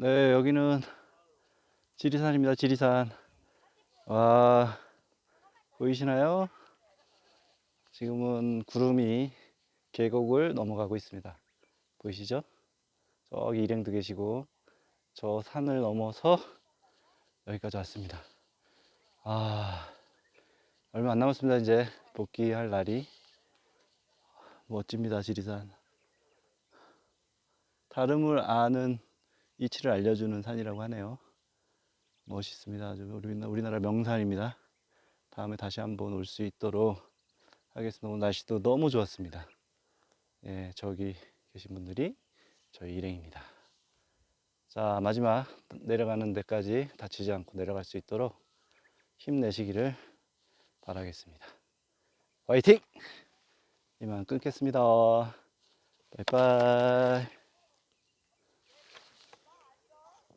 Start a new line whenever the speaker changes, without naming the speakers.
네, 여기는 지리산입니다. 지리산. 와, 보이시나요? 지금은 구름이 계곡을 넘어가고 있습니다. 보이시죠? 저기 일행도 계시고, 저 산을 넘어서 여기까지 왔습니다. 아, 얼마 안 남았습니다. 이제 복귀할 날이. 멋집니다. 지리산. 다름을 아는 이치를 알려주는 산이라고 하네요. 멋있습니다. 아주 우리나- 우리나라 명산입니다. 다음에 다시 한번 올 수 있도록 하겠습니다. 오늘 날씨도 너무 좋았습니다. 예, 저기 계신 분들이 저희 일행입니다. 자, 마지막 내려가는 데까지 다치지 않고 내려갈 수 있도록 힘내시기를 바라겠습니다. 화이팅! 이만 끊겠습니다. 바이바이.